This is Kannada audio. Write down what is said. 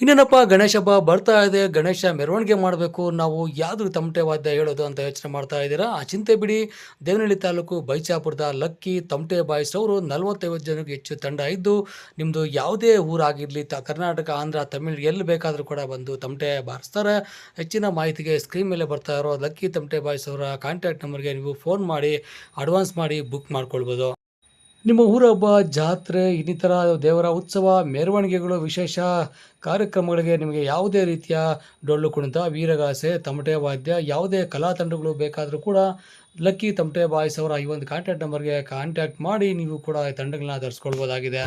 ಇನ್ನೇನಪ್ಪ, ಗಣೇಶ ಹಬ್ಬ ಬರ್ತಾ ಇದೆ, ಗಣೇಶ ಮೆರವಣಿಗೆ ಮಾಡಬೇಕು, ನಾವು ಯಾವುದು ತಮಟೆ ವಾದ್ಯ ಹೇಳೋದು ಅಂತ ಯೋಚನೆ ಮಾಡ್ತಾ ಇದ್ದೀರಾ? ಆ ಚಿಂತೆ ಬಿಡಿ. ದೇವನಹಳ್ಳಿ ತಾಲೂಕು ಬೈಚಾಪುರದ ಲಕ್ಕಿ ತಮಟೆ ಬಾಯ್ಸ್ ಅವರು ನಲವತ್ತೈವತ್ತು ಜನಕ್ಕೆ ಹೆಚ್ಚು ತಂಡ ಇದ್ದು ನಿಮ್ಮದು ಯಾವುದೇ ಊರಾಗಿರಲಿ, ತ ಕರ್ನಾಟಕ, ಆಂಧ್ರ, ತಮಿಳ್ ಎಲ್ಲಿ ಬೇಕಾದರೂ ಕೂಡ ಬಂದು ತಮಟೆ ಬಾರಿಸ್ತಾರೆ. ಹೆಚ್ಚಿನ ಮಾಹಿತಿಗೆ ಸ್ಕ್ರೀನ್ ಮೇಲೆ ಬರ್ತಾ ಇರೋ ಲಕ್ಕಿ ತಮಟೆ ಬಾಯ್ಸ್ ಅವರ ಕಾಂಟ್ಯಾಕ್ಟ್ ನಂಬರ್ಗೆ ನೀವು ಫೋನ್ ಮಾಡಿ ಅಡ್ವಾನ್ಸ್ ಮಾಡಿ ಬುಕ್ ಮಾಡ್ಕೊಳ್ಬೋದು. ನಿಮ್ಮ ಊರ ಹಬ್ಬ ಜಾತ್ರೆ, ಇನ್ನಿತರ ದೇವರ ಉತ್ಸವ, ಮೆರವಣಿಗೆಗಳು, ವಿಶೇಷ ಕಾರ್ಯಕ್ರಮಗಳಿಗೆ ನಿಮಗೆ ಯಾವುದೇ ರೀತಿಯ ಡೊಳ್ಳು ಕುಣಿತ, ವೀರಗಾಸೆ, ತಮಟೆ ವಾದ್ಯ, ಯಾವುದೇ ಕಲಾ ತಂಡಗಳು ಬೇಕಾದರೂ ಕೂಡ ಲಕ್ಕಿ ತಮಟೆ ಬಾಯ್ಸ್ ಅವರ ಈ ಒಂದು ಕಾಂಟ್ಯಾಕ್ಟ್ ನಂಬರ್ಗೆ ಕಾಂಟ್ಯಾಕ್ಟ್ ಮಾಡಿ ನೀವು ಕೂಡ ತಂಡಗಳನ್ನ ಧರಿಸ್ಕೊಳ್ಬೋದಾಗಿದೆ